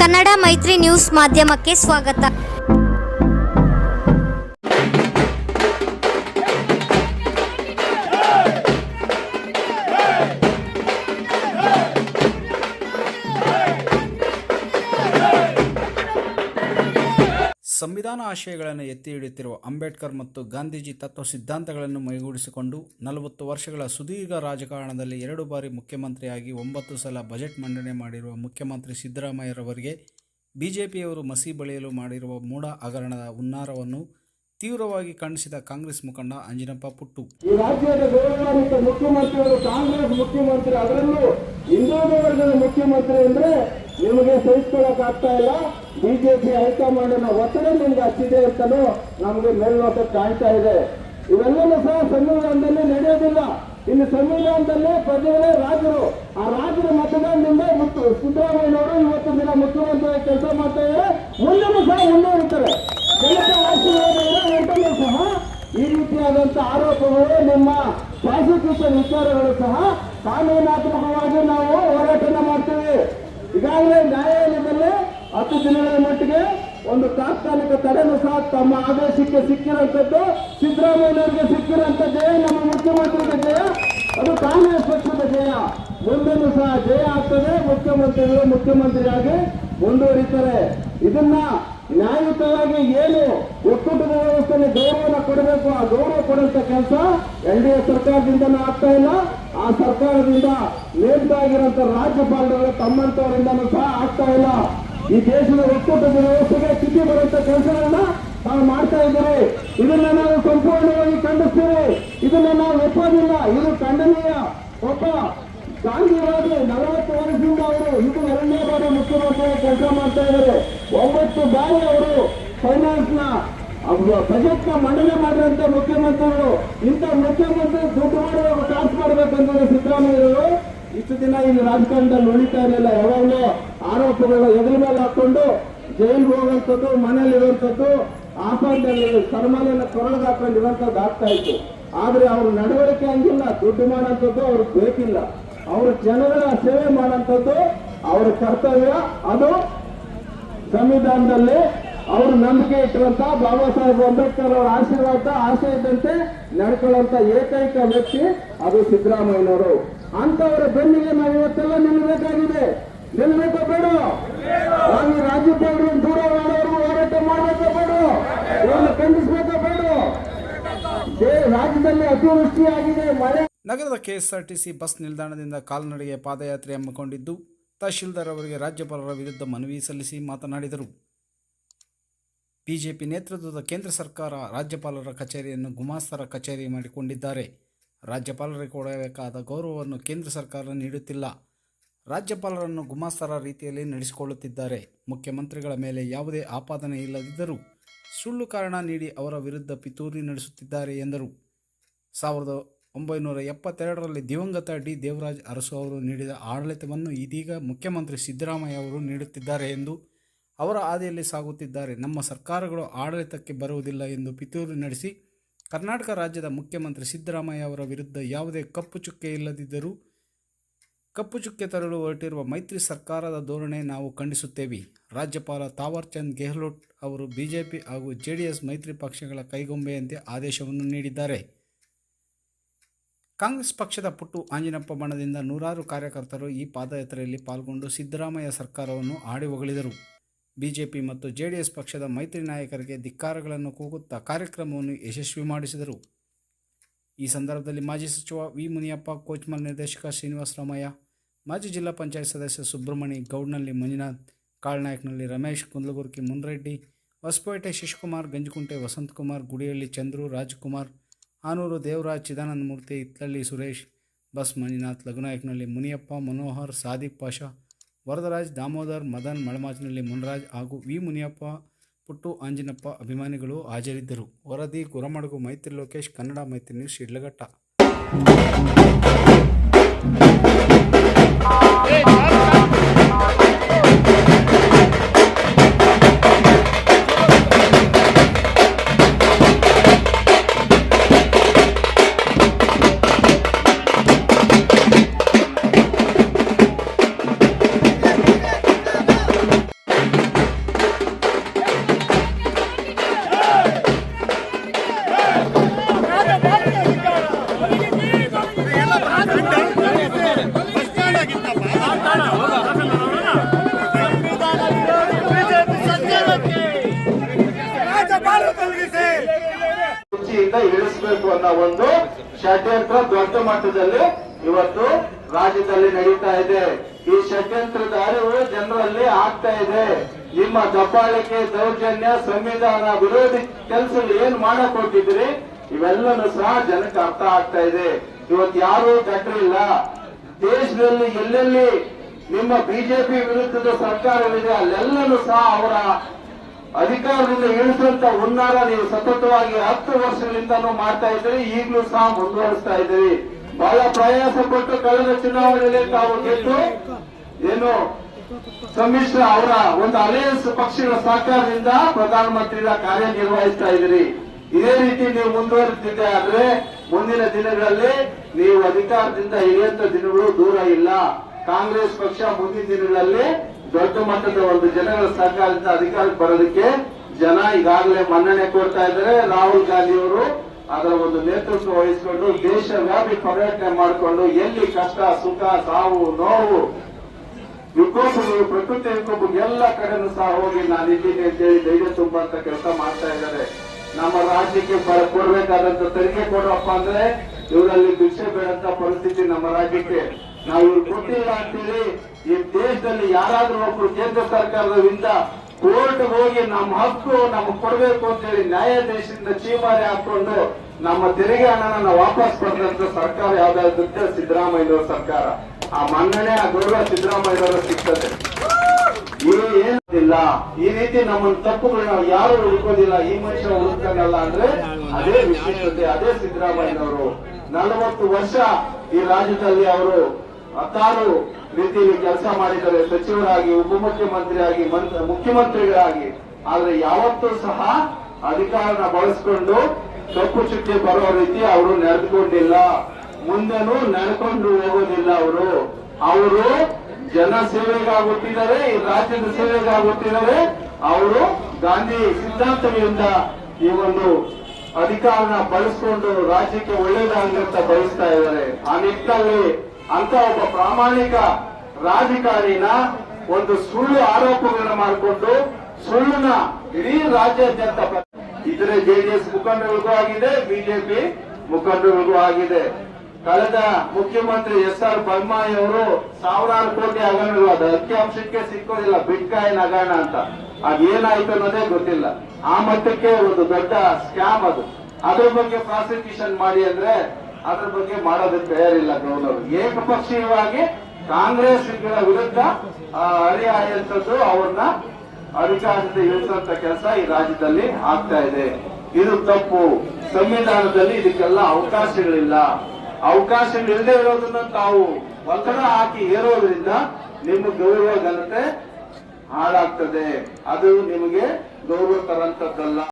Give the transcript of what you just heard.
ಕನ್ನಡ ಮೈತ್ರಿ ನ್ಯೂಸ್ ಮಾಧ್ಯಮಕ್ಕೆ ಸ್ವಾಗತ. ಸಂವಿಧಾನ ಆಶಯಗಳನ್ನು ಎತ್ತಿ ಹಿಡಿಯುತ್ತಿರುವ ಅಂಬೇಡ್ಕರ್ ಮತ್ತು ಗಾಂಧೀಜಿ ತತ್ವ ಸಿದ್ಧಾಂತಗಳನ್ನು ಮೈಗೂಡಿಸಿಕೊಂಡು ನಲವತ್ತು ವರ್ಷಗಳ ಸುದೀರ್ಘ ರಾಜಕಾರಣದಲ್ಲಿ ಎರಡು ಬಾರಿ ಮುಖ್ಯಮಂತ್ರಿಯಾಗಿ ಒಂಬತ್ತು ಸಲ ಬಜೆಟ್ ಮಂಡನೆ ಮಾಡಿರುವ ಮುಖ್ಯಮಂತ್ರಿ ಸಿದ್ದರಾಮಯ್ಯರವರಿಗೆ ಬಿಜೆಪಿಯವರು ಮಸಿ ಬಳಿಯಲು ಮಾಡಿರುವ ಮೂಢ ಹಗರಣದ ಹುನ್ನಾರವನ್ನು ತೀವ್ರವಾಗಿ ಖಂಡಿಸಿದ ಕಾಂಗ್ರೆಸ್ ಮುಖಂಡ ಅಂಜಿನಪ್ಪ ಪುಟ್ಟು. ಈ ರಾಜ್ಯದ ಗೌರವಾನ್ವಿತ ಮುಖ್ಯಮಂತ್ರಿಗಳು ಕಾಂಗ್ರೆಸ್ ಮುಖ್ಯಮಂತ್ರಿ ಅದರಲ್ಲೂ ಹಿಂದೂ ಮುಖ್ಯಮಂತ್ರಿ ಅಂದ್ರೆ ನಿಮಗೆ ಸಹಿಸ್ಕೊಳಕ್ ಇಲ್ಲ. ಬಿಜೆಪಿ ಹೈಕಮಾಂಡ್ನ ಒತ್ತಡ ನಿಮ್ಗೆ ಹಚ್ಚಿದೆ ಅಂತಲೂ ನಮಗೆ ಮೇಲ್ನೋಟ ಕಾಣ್ತಾ ಇದೆ. ಇವೆಲ್ಲವೂ ಸಹ ಸಂವಿಧಾನದಲ್ಲಿ ನಡೆಯೋದಿಲ್ಲ. ಇನ್ನು ಸಂವಿಧಾನದಲ್ಲಿ ಪ್ರಜೆಗಳೇ ರಾಜರು. ಆ ರಾಜರ ಮತದಾನದಿಂದ ಮತ್ತು ಸಿದ್ದರಾಮಯ್ಯನವರು ಇವತ್ತು ದಿನ ಮುಖ್ಯಮಂತ್ರಿ ಕೆಲಸ ಮಾಡ್ತಾ ಇದ್ದಾರೆ. ಮುಂದೆನೂ ಸಹ ಆಶೀರ್ವಾದವಿದೆ ಸಹ ಈ ರೀತಿಯಾದಂತ ಆರೋಪಗಳು ನಿಮ್ಮ ಪ್ರಾಸಿಕ್ಯೂಷನ್ ವಿಚಾರಗಳು ಸಹ ಕಾನೂನಾತ್ಮಕವಾಗಿ ನಾವು ಹೋರಾಟನ ಮಾಡ್ತೀವಿ. ಈಗಾಗಲೇ ನ್ಯಾಯಾಲಯದಲ್ಲಿ ಹತ್ತು ದಿನಗಳ ಮಟ್ಟಿಗೆ ಒಂದು ತಾತ್ಕಾಲಿಕ ತಡೆನು ಸಹ ತಮ್ಮ ಆದೇಶಕ್ಕೆ ಸಿಕ್ಕಿರುವಂತದ್ದು ಸಿದ್ದರಾಮಯ್ಯನವರಿಗೆ ಸಿಕ್ಕಿರುವಂತ ಜಯ, ನಮ್ಮ ಮುಖ್ಯಮಂತ್ರಿಗೆ ಜಯ, ಅದು ಕಾಂಗ್ರೆಸ್ ಪಕ್ಷದ ಜಯ. ಮುಂದೆನೂ ಸಹ ಜಯ ಆಗ್ತದೆ. ಮುಖ್ಯಮಂತ್ರಿಗಳು ಮುಖ್ಯಮಂತ್ರಿಯಾಗಿ ಮುಂದುವರಿತಾರೆ. ಇದನ್ನ ನ್ಯಾಯಯುತವಾಗಿ ಏನು ಒಕ್ಕೂಟದ ವ್ಯವಸ್ಥೆಯಲ್ಲಿ ಗೌರವನ ಕೊಡಬೇಕು, ಆ ಗೌರವ ಕೊಡುವಂತ ಕೆಲಸ ಎನ್ ಡಿ ಎ ಸರ್ಕಾರದಿಂದನೂ ಆಗ್ತಾ ಇಲ್ಲ. ಆ ಸರ್ಕಾರದಿಂದ ನೇಮಕ ಆಗಿರುವಂತ ರಾಜ್ಯಪಾಲರು ತಮ್ಮಂತವರಿಂದನೂ ಸಹ ಆಗ್ತಾ ಇಲ್ಲ. ಈ ದೇಶದ ಒಕ್ಕೂಟದ ವ್ಯವಸ್ಥೆಗೆ ಸ್ಥಿತಿ ಬರುವಂತ ಕೆಲಸಗಳನ್ನ ನಾವು ಮಾಡ್ತಾ ಇದ್ದೀವಿ ಇದನ್ನ ನಾವು ಸಂಪೂರ್ಣವಾಗಿ ಖಂಡಿಸ್ತೀವಿ. ಇದನ್ನ ನಾವು ಒಪ್ಪೋದಿಲ್ಲ. ಇದು ಖಂಡನೀಯ. ಒಬ್ಬ ಗಾಂಧಿವಾದಿ ನಲವತ್ತು ವರ್ಷದಿಂದ ಅವರು ಇದು ಎರಡನೇ ಬಾರಿ ಮುಖ್ಯಮಂತ್ರಿ ಕೆಲಸ ಮಾಡ್ತಾ ಇದ್ದಾರೆ. ಒಂಬತ್ತು ಬಾರಿ ಅವರು ಫೈನಾನ್ಸ್ನ ಬಜೆಟ್ನ ಮಂಡನೆ ಮಾಡಿದಂತ ಮುಖ್ಯಮಂತ್ರಿಗಳು. ಇಂಥ ಮುಖ್ಯಮಂತ್ರಿ ದುಡ್ಡು ಮಾಡುವಾಗ ಖರ್ಚು ಸಿದ್ದರಾಮಯ್ಯ ಸಿದ್ದರಾಮಯ್ಯವರು ಇಷ್ಟು ದಿನ ಇಲ್ಲಿ ರಾಜಕಾರಣದಲ್ಲಿ ಉಳಿತಾ ಇರಲಿಲ್ಲ. ಯಾವಾಗಲೂ ಆರೋಪಗಳು ಎದುರು ಮೇಲೆ ಹಾಕೊಂಡು ಜೈಲ್ಗೆ ಹೋಗುವಂಥದ್ದು ಮನೆಯಲ್ಲಿ ಇರುವಂಥದ್ದು ಆಪಾದದಲ್ಲಿ ಸರ್ಮಾಲೆಯನ್ನು ಹಾಕೊಂಡು ಇರುವಂಥದ್ದು ಆಗ್ತಾ ಇತ್ತು. ಆದ್ರೆ ಅವ್ರ ನಡವಳಿಕೆ ಹಂಗಿಲ್ಲ. ದುಡ್ಡು ಮಾಡೋಂಥದ್ದು ಅವ್ರಿಗೆ ಬೇಕಿಲ್ಲ. ಅವ್ರ ಜನಗಳ ಸೇವೆ ಮಾಡೋಂಥದ್ದು ಅವ್ರ ಕರ್ತವ್ಯ. ಅದು ಸಂವಿಧಾನದಲ್ಲಿ ಅವರು ನಂಬಿಕೆ ಇಟ್ಟುವಂತ ಬಾಬಾ ಸಾಹೇಬ್ ಅಂಬೇಡ್ಕರ್ ಅವರ ಆಶೀರ್ವಾದ ಇದ್ದಂತೆ ನಡ್ಕೊಳ್ಳುವಂತ ಏಕೈಕ ವ್ಯಕ್ತಿ ಅದು ಸಿದ್ದರಾಮಯ್ಯನವರು. ಅಂತವರ ಬೆನ್ನಿಗೆ ನಾವು ಇವತ್ತೆಲ್ಲ ನಿಲ್ಲಬೇಕಾಗಿದೆ. ನಿಲ್ಲಬೇಕು ಬೇಡ. ನಾವು ರಾಜ್ಯಪಾಲರು ದೂರ ಮಾಡೋರು ಹೋರಾಟ ಮಾಡಬೇಕು ಬೇಡ. ಇವನ್ನು ಖಂಡಿಸಬೇಕು ಬೇಡ. ರಾಜ್ಯದಲ್ಲಿ ಅತಿವೃಷ್ಟಿ ಆಗಿದೆ ಮಳೆ ನಗರದ ಕೆಎಸ್ಆರ್ಟಿಸಿ ಬಸ್ ನಿಲ್ದಾಣದಿಂದ ಕಾಲ್ನಡಿಗೆ ಪಾದಯಾತ್ರೆ ಹಮ್ಮಿಕೊಂಡಿದ್ದು, ತಹಶೀಲ್ದಾರ್ ಅವರಿಗೆ ರಾಜ್ಯಪಾಲರ ವಿರುದ್ಧ ಮನವಿ ಸಲ್ಲಿಸಿ ಮಾತನಾಡಿದರು. ಬಿಜೆಪಿ ನೇತೃತ್ವದ ಕೇಂದ್ರ ಸರ್ಕಾರ ರಾಜ್ಯಪಾಲರ ಕಚೇರಿಯನ್ನು ಗುಮಾಸ್ತರ ಕಚೇರಿ ಮಾಡಿಕೊಂಡಿದ್ದಾರೆ. ರಾಜ್ಯಪಾಲರಿಗೆ ಕೊಡಬೇಕಾದ ಗೌರವವನ್ನು ಕೇಂದ್ರ ಸರ್ಕಾರ ನೀಡುತ್ತಿಲ್ಲ. ರಾಜ್ಯಪಾಲರನ್ನು ಗುಮಾಸ್ತರ ರೀತಿಯಲ್ಲಿ ನಡೆಸಿಕೊಳ್ಳುತ್ತಿದ್ದಾರೆ. ಮುಖ್ಯಮಂತ್ರಿಗಳ ಮೇಲೆ ಯಾವುದೇ ಆಪಾದನೆ ಇಲ್ಲದಿದ್ದರೂ ಸುಳ್ಳು ಕಾರಣ ನೀಡಿ ಅವರ ವಿರುದ್ಧ ಪಿತೂರಿ ನಡೆಸುತ್ತಿದ್ದಾರೆ ಎಂದರು. ಸಾವಿರದ ಒಂಬೈನೂರ ಎಪ್ಪತ್ತೆರಡರಲ್ಲಿ ದಿವಂಗತ ಡಿ. ದೇವರಾಜ್ ಅರಸು ಅವರು ನೀಡಿದ ಆಡಳಿತವನ್ನು ಇದೀಗ ಮುಖ್ಯಮಂತ್ರಿ ಸಿದ್ದರಾಮಯ್ಯ ಅವರು ನೀಡುತ್ತಿದ್ದಾರೆ ಎಂದು ಅವರ ಹಾದಿಯಲ್ಲಿ ಸಾಗುತ್ತಿದ್ದಾರೆ. ನಮ್ಮ ಸರ್ಕಾರಗಳು ಆಡಳಿತಕ್ಕೆ ಬರುವುದಿಲ್ಲ ಎಂದು ಪಿತೂರಿ ನಡೆಸಿ ಕರ್ನಾಟಕ ರಾಜ್ಯದ ಮುಖ್ಯಮಂತ್ರಿ ಸಿದ್ದರಾಮಯ್ಯ ಅವರ ವಿರುದ್ಧ ಯಾವುದೇ ಕಪ್ಪು ಚುಕ್ಕೆ ಇಲ್ಲದಿದ್ದರೂ ಕಪ್ಪು ಚುಕ್ಕೆ ತರಲು ಹೊರಟಿರುವ ಮೈತ್ರಿ ಸರ್ಕಾರದ ಧೋರಣೆ ನಾವು ಖಂಡಿಸುತ್ತೇವೆ. ರಾಜ್ಯಪಾಲ ತಾವರ್ಚಂದ್ ಗೆಹ್ಲೋಟ್ ಅವರು ಬಿಜೆಪಿ ಹಾಗೂ ಜೆಡಿಎಸ್ ಮೈತ್ರಿ ಪಕ್ಷಗಳ ಕೈಗೊಂಬೆಯಂತೆ ಆದೇಶವನ್ನು ನೀಡಿದ್ದಾರೆ. ಕಾಂಗ್ರೆಸ್ ಪಕ್ಷದ ಪುಟ್ಟು ಆಂಜಿನಪ್ಪ ಬಣದಿಂದ ನೂರಾರು ಕಾರ್ಯಕರ್ತರು ಈ ಪಾದಯಾತ್ರೆಯಲ್ಲಿ ಪಾಲ್ಗೊಂಡು ಸಿದ್ದರಾಮಯ್ಯ ಸರ್ಕಾರವನ್ನು ಆಡಿ ಹೊಗಳಿದರು. ಬಿಜೆಪಿ ಮತ್ತು ಜೆಡಿಎಸ್ ಪಕ್ಷದ ಮೈತ್ರಿ ನಾಯಕರಿಗೆ ಧಿಕ್ಕಾರಗಳನ್ನು ಕೂಗುತ್ತಾ ಕಾರ್ಯಕ್ರಮವನ್ನು ಯಶಸ್ವಿ ಮಾಡಿಸಿದರು. ಈ ಸಂದರ್ಭದಲ್ಲಿ ಮಾಜಿ ಸಚಿವ ವಿ ಮುನಿಯಪ್ಪ ಕೋಚ್ಮಲ್ ನಿರ್ದೇಶಕ ಶ್ರೀನಿವಾಸ ರಾಮಯ್ಯ, ಮಾಜಿ ಜಿಲ್ಲಾ ಪಂಚಾಯತ್ ಸದಸ್ಯ ಸುಬ್ರಹ್ಮಣಿ ಗೌಡ್ನಲ್ಲಿ ಮಂಜುನಾಥ್ ಕಾಳ್ನಾಯಕ್ನಲ್ಲಿ ರಮೇಶ್, ಕುಂದಲಗುರ್ಕಿ ಮುನ್ರೆಡ್ಡಿ, ಹೊಸಪೇಟೆ ಶಿಶುಕುಮಾರ್, ಗಂಜಿಕುಂಟೆ ವಸಂತಕುಮಾರ್, ಗುಡಿಹಳ್ಳಿ ಚಂದ್ರು, ರಾಜ್ಕುಮಾರ್ ಆನೂರು ದೇವರಾಜ್, ಚಿದಾನಂದ ಮೂರ್ತಿ ಇತ್ಲಳ್ಳಿ ಸುರೇಶ್, ಬಸ್ ಮಂಜುನಾಥ್ ಲಘುನಾಯಕ್ನಲ್ಲಿ ಮುನಿಯಪ್ಪ, ಮನೋಹರ್, ಸಾದಿಕ್ ಪಾಷಾ ವರದರಾಜ್, ದಾಮೋದರ್, ಮದನ್, ಮಳಮಾಚಿನಲ್ಲಿ ಮುನರಾಜ್ ಹಾಗೂ ವಿ. ಮುನಿಯಪ್ಪ, ಪುಟ್ಟು ಆಂಜಿನಪ್ಪ ಅಭಿಮಾನಿಗಳು ಹಾಜರಿದ್ದರು. ವರದಿ, ಗುರಮಡಗು, ಮೈತ್ರಿ ಲೋಕೇಶ್, ಕನ್ನಡ ಮೈತ್ರಿ ನ್ಯೂಸ್ ಶಿಡ್ಲಘಟ್ಟ ಇಳಿಸಬೇಕು ಅನ್ನೋ ಒಂದು ಷಡ್ಯಂತ್ರ ದೊಡ್ಡ ಮಟ್ಟದಲ್ಲಿ ಇವತ್ತು ರಾಜ್ಯದಲ್ಲಿ ನಡೀತಾ ಇದೆ. ಈ ಷಡ್ಯಂತ್ರದ ಅರಿವು ಜನರಲ್ಲಿ ಆಗ್ತಾ ಇದೆ. ನಿಮ್ಮ ದಬ್ಬಾಳಿಕೆ, ದೌರ್ಜನ್ಯ, ಸಂವಿಧಾನ ವಿರೋಧಿ ಕೆಲಸ ಏನ್ ಮಾಡಕೊಟ್ಟಿದ್ರಿ ಇವೆಲ್ಲನು ಸಹ ಜನಕ್ಕೆ ಅರ್ಥ ಆಗ್ತಾ ಇದೆ. ಇವತ್ತು ಯಾರು ಇಲ್ಲ. ದೇಶದಲ್ಲಿ ಎಲ್ಲೆಲ್ಲಿ ನಿಮ್ಮ ಬಿಜೆಪಿ ವಿರುದ್ಧದ ಸರ್ಕಾರವಿದೆ, ಅಲ್ಲೆಲ್ಲನೂ ಸಹ ಅವರ ಅಧಿಕಾರದಿಂದ ಇಳಿಸುವಂತ ಹುನ್ನಾರ ನೀವು ಸತತವಾಗಿ ಹತ್ತು ವರ್ಷಗಳಿಂದನೂ ಮಾಡ್ತಾ ಇದ್ದೀರಿ, ಈಗಲೂ ಸಹ ಮುಂದುವರಿಸ್ತಾ ಇದ್ದೀರಿ. ಬಹಳ ಪ್ರಯಾಸ ಪಟ್ಟು ಕಳೆದ ಚುನಾವಣೆಯಲ್ಲಿ ತಾವು ಗೆದ್ದು, ಏನು ಸಮ್ಮಿಶ್ರ ಅವರ ಒಂದು ಅಲಯನ್ಸ್ ಪಕ್ಷಗಳ ಸಹಕಾರದಿಂದ ಪ್ರಧಾನಮಂತ್ರಿಗಳ ಕಾರ್ಯನಿರ್ವಹಿಸ್ತಾ ಇದ್ದೀರಿ. ಇದೇ ರೀತಿ ನೀವು ಮುಂದುವರಿತಿದ್ದೆ ಆದ್ರೆ ಮುಂದಿನ ದಿನಗಳಲ್ಲಿ ನೀವು ಅಧಿಕಾರದಿಂದ ಇಳಿಯಂತ ದಿನಗಳು ದೂರ ಇಲ್ಲ. ಕಾಂಗ್ರೆಸ್ ಪಕ್ಷ ಮುಂದಿನ ದಿನಗಳಲ್ಲಿ ದೊಡ್ಡ ಮಟ್ಟದ ಒಂದು ಜನಗಳ ಸರ್ಕಾರದಿಂದ ಅಧಿಕಾರಕ್ಕೆ ಬರೋದಕ್ಕೆ ಜನ ಈಗಾಗಲೇ ಮನ್ನಣೆ ಕೊಡ್ತಾ ಇದ್ದಾರೆ. ರಾಹುಲ್ ಗಾಂಧಿ ಅವರು ಅದರ ಒಂದು ನೇತೃತ್ವ ವಹಿಸಿಕೊಂಡು ದೇಶವ್ಯಾಪಿ ಪರ್ಯಟನೆ ಮಾಡಿಕೊಂಡು ಎಲ್ಲಿ ಕಷ್ಟ, ಸುಖ, ಸಾವು, ನೋವು ವಿಕೋಪಗಳು ಪ್ರಕೃತಿ ವಿಕೋಪ ಎಲ್ಲ ಕಡೆನೂ ಸಹ ಹೋಗಿ ನಾನು ಇದ್ದೀನಿ ಅಂತೇಳಿ ಧೈರ್ಯ ತುಂಬಂತ ಕೆಲಸ ಮಾಡ್ತಾ ಇದ್ದಾರೆ. ನಮ್ಮ ರಾಜ್ಯಕ್ಕೆ ಕೊಡ್ಬೇಕಾದಂತ ತೆರಿಗೆ ಕೊಡಪ್ಪ ಅಂದ್ರೆ ಇವರಲ್ಲಿ ಭಿಕ್ಷೆ ಬೇಡಂತ ಪರಿಸ್ಥಿತಿ ನಮ್ಮ ರಾಜ್ಯಕ್ಕೆ. ನಾವು ಇವ್ರು ಕೊಟ್ಟಿಲ್ಲ ಅಂತೇಳಿ ಈ ದೇಶದಲ್ಲಿ ಯಾರಾದ್ರೂ ಒಬ್ರು ಕೇಂದ್ರ ಸರ್ಕಾರದಿಂದ ಕೋರ್ಟ್ ಹೋಗಿ ನಮ್ಮ ಹಕ್ಕು ನಮಗ್ ಕೊಡ್ಬೇಕು ಅಂತೇಳಿ ನ್ಯಾಯಾಧೀಶದಿಂದ ಚೀಮಾರಿ ಹಾಕೊಂಡು ನಮ್ಮ ತೆರಿಗೆ ಹಣನ ವಾಪಸ್ ಪಡೆದಂತ ಸರ್ಕಾರ ಯಾವ್ದಾದ್ರೆ ಸಿದ್ದರಾಮಯ್ಯ ಸರ್ಕಾರ. ಆ ಮನ್ನಣೆ, ಆ ಗೌರವ ಸಿದ್ದರಾಮಯ್ಯನವರ ಸಿಗ್ತದೆ. ಏನಿಲ್ಲ, ಈ ರೀತಿ ನಮ್ಮ ತಪ್ಪುಗಳನ್ನ ಯಾರು ಹುಡುಕೋದಿಲ್ಲ ಈ ಮನುಷ್ಯ ಹುಡುಕಲ್ಲ ಅಂದ್ರೆ ಅದೇ ವಿಶೇಷತೆ ಅದೇ ಸಿದ್ದರಾಮಯ್ಯನವರು. ನಲವತ್ತು ವರ್ಷ ಈ ರಾಜ್ಯದಲ್ಲಿ ಅವರು ಹತ್ತಾರು ರೀತಿಯಲ್ಲಿ ಕೆಲಸ ಮಾಡಿದ್ದಾರೆ ಸಚಿವರಾಗಿ, ಉಪಮುಖ್ಯಮಂತ್ರಿಯಾಗಿ, ಮಂತ್- ಮುಖ್ಯಮಂತ್ರಿಗಳಾಗಿ, ಆದ್ರೆ ಯಾವತ್ತೂ ಸಹ ಅಧಿಕಾರನ ಬಳಸ್ಕೊಂಡು ಕಪ್ಪು ಚುಕ್ಕೆ ಬರೋ ರೀತಿ ಅವರು ನಡೆದುಕೊಂಡಿಲ್ಲ ಮುಂದೆನೂ ನಡ್ಕೊಂಡು ಹೋಗೋದಿಲ್ಲ ಅವರು. ಅವರು ಜನ ಸೇವೆಗಾಗುತ್ತಿದ್ದಾರೆ ಈ ರಾಜ್ಯದ ಸೇವೆಗಾಗುತ್ತಿದ್ದಾರೆ. ಅವರು ಗಾಂಧಿ ಸಿದ್ಧಾಂತಗಳಿಂದ ಈ ಒಂದು ಅಧಿಕಾರನ ಬಳಸ್ಕೊಂಡು ರಾಜ್ಯಕ್ಕೆ ಒಳ್ಳೇದಾಗಂತ ಬಯಸ್ತಾ ಇದ್ದಾರೆ. ಆ ನಿಟ್ಟಿನಲ್ಲಿ ಅಂತ ಒಬ್ಬ ಪ್ರಾಮಾಣಿಕ ರಾಜಕಾರಿನ ಒಂದು ಸುಳ್ಳು ಆರೋಪಗಳನ್ನ ಮಾಡಿಕೊಂಡು ಸುಳ್ಳುನ ಇಡೀ ರಾಜ್ಯಾದ್ಯಂತ ಇದರ ಜೆಡಿಎಸ್ ಮುಖಂಡರಿಗೂ ಆಗಿದೆ ಬಿಜೆಪಿ ಮುಖಂಡರಿಗೂ ಆಗಿದೆ. ಕಳೆದ ಮುಖ್ಯಮಂತ್ರಿ ಎಸ್ ಆರ್ ಬೊಮ್ಮಾಯಿ ಅವರು ಸಾವಿರಾರು ಕೋಟಿ ಹಗರಣಗಳು, ಅದು ಅಂಕಿಅಂಶಕ್ಕೆ ಸಿಕ್ಕೋದಿಲ್ಲ, ಬಿಟ್ಕಾಯಿನ್ ಹಗರಣ ಅಂತ. ಅದೇನಾಯ್ತು ಅನ್ನೋದೇ ಗೊತ್ತಿಲ್ಲ. ಆ ಮಟ್ಟಕ್ಕೆ ಒಂದು ದೊಡ್ಡ ಸ್ಕ್ಯಾಮ್ ಅದು. ಅದ್ರ ಬಗ್ಗೆ ಪ್ರಾಸಿಕ್ಯೂಷನ್ ಮಾಡಿ ಅಂದ್ರೆ ಅದ್ರ ಬಗ್ಗೆ ಮಾಡೋದಕ್ಕೆ ತಯಾರಿಲ್ಲ ಗೌರವರು ಏಕಪಕ್ಷೀಯವಾಗಿ ಕಾಂಗ್ರೆಸ್ ವಿರುದ್ಧ ಹರಿಹಾಯುವಂಥದ್ದು ಅವ್ರನ್ನ ಅಧಿಕಾರದಿಂದ ಇಳಿಸುವಂತ ಕೆಲಸ ಈ ರಾಜ್ಯದಲ್ಲಿ ಆಗ್ತಾ ಇದೆ. ಇದು ತಪ್ಪು. ಸಂವಿಧಾನದಲ್ಲಿ ಇದಕ್ಕೆಲ್ಲ ಅವಕಾಶಗಳಿಲ್ಲ. ಅವಕಾಶಗಳಿಲ್ಲದೆ ಇರೋದನ್ನ ತಾವು ಒತ್ತಡ ಹಾಕಿ ಏರೋದ್ರಿಂದ ನಿಮ್ಮ ಗೌರವ ಘನತೆ ಹಾಳಾಗ್ತದೆ. ಅದು ನಿಮಗೆ ಗೌರವ ತರಂತದ್ದಲ್ಲ